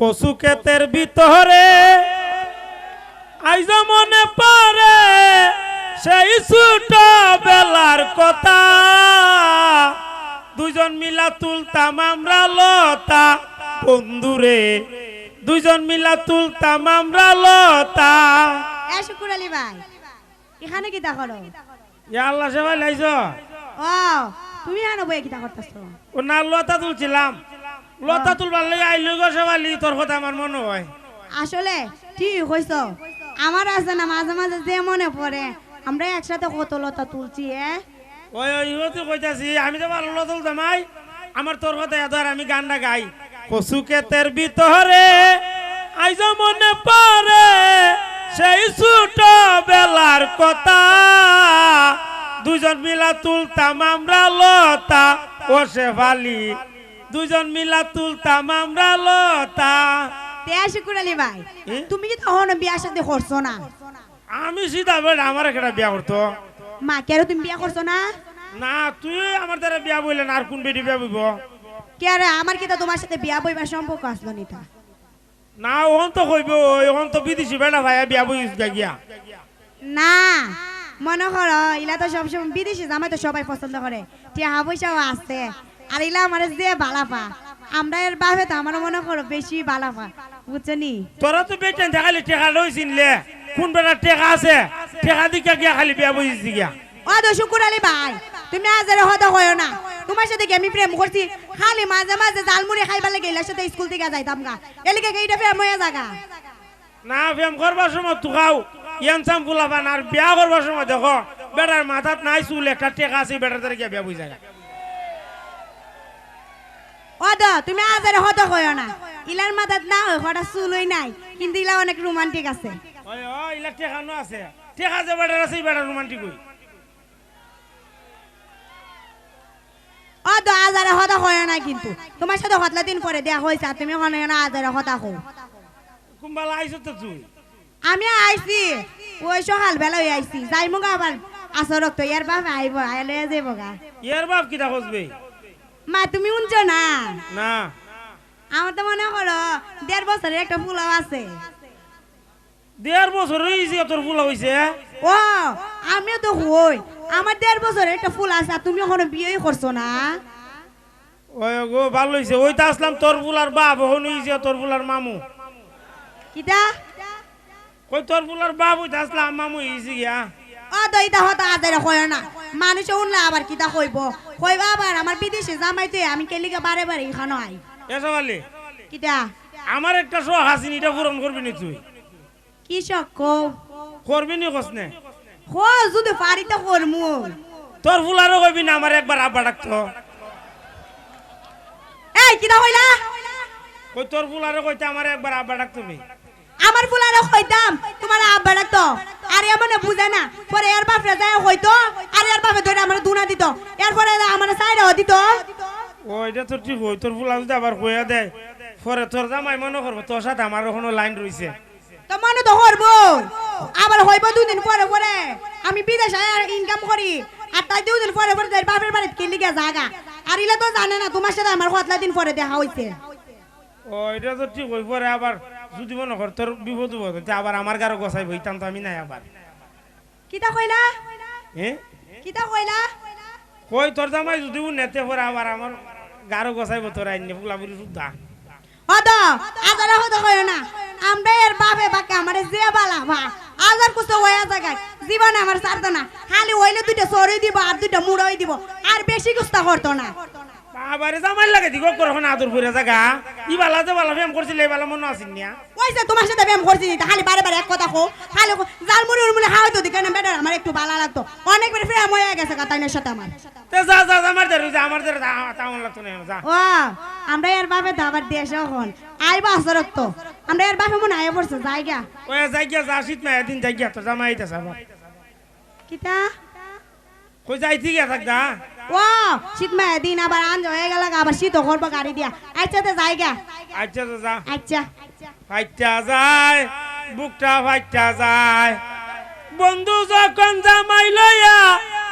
কচু ক্ষেতের ভিতরে। আইজ মনে পড়ে সেই ছোট বেলার কথা। দুজন মিলা তুলতাম আমরা লতা বন্ধুরে। দুজন মিলা তুলতাম আমরা লতা। এ শুকুর আলী ভাই এখানে করো? ইয়া আল্লাহ সেবাই লাইছ? ও তুমি আনো বই কিতা করতেছ? ও না লতা তুলছিলাম। লতা তুলবার লাগে আইলো গো সেবালি তোর কথা আমার মনে হয়। আসলে ঠিক কইছ আমার আছে না মাঝে মাঝে যে মনে পড়ে আমরা একসাথে কত লতা তুলছি এ? ওই ওই ইহতি কইতাছি আমি তো ভালো লতল জামাই আমার তোর কথা এত আর আমি গানটা গাই। কচু ক্ষেতের ভিতরে আইজ মনে পড়ে সেই ছোট বেলার কথা। দুজন মিলা তুলতাম আমরা লতা ও শেফালি দুজন মিলা তুলতাম আমরা লতা। তে শুকুর আলী ভাই তুমি কি তখন বিয়া সাথে করছ না? আমি সিধা বেড়া আমার একটা বিয়া করতো? মা কেন তুমি বিয়া করছ না? না তুই আমার দ্বারা বিয়া বললেন আর কোন বেটি বিয়া বইব? কে আরে আমার কি তো তোমার সাথে বিয়া বইবার সম্পর্ক আসলো নিতা না ওহন তো কইব ওহন তো বিদেশি বেটা ভাইয়া বিয়া বইস গিয়া। না মনে করো ইলা তো সবসময় বিদেশি জামাই তো সবাই পছন্দ করে। টিয়া পয়সাও আছে। আর ইলা আমার যে বালাপা। আমরা এর বাবে তো আমার মনে করো বেশি বালাপা। বুঝছ নি? তোরা তো বেটেন দেখালি টেকা লইছিন লে। কোন বেটা টেকা আছে? টেকা দিকে গিয়া খালি বিয়া বইস গিয়া। ও তো শুকুর আলী ভাই তুমি আজের হতে হইও না। তোমার সাথে কি আমি প্রেম করছি? খালি মাঝে মাঝে জালমুড়ি খাইবার লাগে ইলার সাথে স্কুল থেকে যাইতাম গা। এলিকে এইটা প্রেম হয়ে জাগা না ফেম করবার সময় তুকাও ইয়ানসাম ফুলাবান আর বিয়া করবার সময় দেখো বেটার মাথাত নাই চুল একটা টেকা আছে বেটার গিয়া বিয়া বই যায় তো তুমি আজের হতে হইও না। ইলার মাথাত না হয় কটা চুলই নাই। কিন্তু ইলা অনেক রোমান্টিক আছে। ওই ও ইলা টেকা নো আছে। টেকা যে বেটার আছে বেটার রোমান্টিক হই ও তো আজারে হতা হয় না কিন্তু। তোমার সাথে হতলা দিন পরে দেয়া আর তুমি হনে না আজারে হতা হো কুম্বালা আইছ তো তুই? আমি আইছি ওই সকাল বেলা আইছি যাই মুগা আবার আসর রক্ত ইয়ার বাপ আইব আইলে যাইব গা ইয়ার বাপ কিতা খুঁজবে? মা তুমি শুনছ না? না। আমার তো মনে করো দেড় বছরের একটা ফুলাও আছে। দেড় বছর হয়েছে তোর ফুলা হয়েছে ও আমিও তো হই। আমার দেড় বছরের একটা ফুল আছে তুমি এখনও বিয়ে করছ না? ওই গো ভালো হয়েছে ওইটা আসলাম তোর ফুলার বাপ হন হয়েছে তোর ফুলার মামু। কিটা? কই তোর ফুলার বাপ ওইটা আসলাম মামু হয়েছে গিয়া। ও তো ইটা হতা আজারে কয় না। মানুষে উনলে আবার কিতা কইব কইবা আবার। আমার বিদেশে জামাইতে আমি কেলিকে বারে বারে এখানে আই। এসব আলি কিটা আমার একটা শখ আছে এটা পূরণ করবি নি তুই? কি শখ কও? করবি নি কস নে? হো যদি পারিতে করমু। তোর ফুলারও কইবি না আমার একবার আব্বা ডাকতো। এই কিটা কইলা? কই তোর ফুলারও কইতে আমার একবার আব্বা ডাকতো মি আমার ফুলারে কইতাম তোমার আব্বা ডাকতো। বুঝে না। পরে এর বাপরে যায় হইতো আর এর বাপে ধরে আমার দুনা দিত। এরপরে আমার দিত। ঠিক হই তোর ফুলা যদি আবার কইয়া দেয় পরে তোর জামাই মনে করব তোর সাথে আমার ওখানে লাইন রইছে। তো মনে তো করব। আবার হইব দুদিন পরে পরে। আমি বিদেশে ইনকাম করি। আর তাই দুদিন পরে পরে যাই বাপের বাড়িতে কি লিগে জাগা। আর ইলে তো জানে না তোমার সাথে আমার কতলা দিন পরে দেখা হইছে। ও এটা তো ঠিক হই পরে আবার যদি মনে কর তোর বিপদ বিপদ আবার আমার গারো গসাই হইতাম তো আমি নাই আবার। কিতা কইলা? হ্যাঁ কিতা কইলা? কই তোর জামাই যদি নেতে পরে আবার আমার গারো গসাইব তোর আইনে ফুলাপুরি সুদ্ধা হদ আজারা হদ কইও না। আমরা এর বাপে বাকে আমারে যে বালা ভা। আজার কুছ হয়ে জায়গায় জীবনে আমার সারতো না। খালি হইলে দুইটা সরি দিব আর দুইটা মুড়াই দিব। আর বেশি কুস্তা করতো না। আবারে জামাই লাগে দিগো করখন আদর করে জাগা। ই বালা যে বালা ফেম করছিল এই বালা মনে আসিন ওইসে তোমার সাথে ব্যায়াম করছি খালি বারে বারে এক কথা কো খালি জাল মুড়ি উড়মুড়ি খাওয়াই তো দিকে না বেটার আমার একটু ভালো লাগতো। অনেক বের ফ্রেম হয়ে গেছে কাতাইনের সাথে আমার। তে যা যা আমার দের যা আমার দের তামন লাগতো না যা। ও আমরা এর বাপে তো আবার দেশ এখন। আইবা আসরত তো। আমরা এর বাপে মনে আয় পড়ছে জায়গা। ওই যাইগিয়া যা শীত না এদিন যাইগিয়া তোর জামাই আইতাছে কিতা? কই যাইতি গিয়া থাক দা ও শীত মা দিন আবার আঞ্জ হয়ে গেল আবার শীত করব গাড়ি দিয়া। আচ্ছা তো জায়গা আচ্ছা তো যা। আচ্ছা। ফাইটা যায় বুকটা ফাইটা যায়। বন্ধু যখন জামাই লইয়া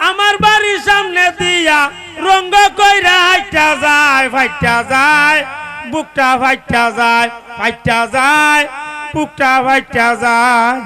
আমার বাড়ির সামনে দিয়া রঙ্গ কইরা হাইটা যায় ফাইটা যায় বুকটা ফাইটা যায় ফাইটা যায় পুকটা ফাইটা যায়।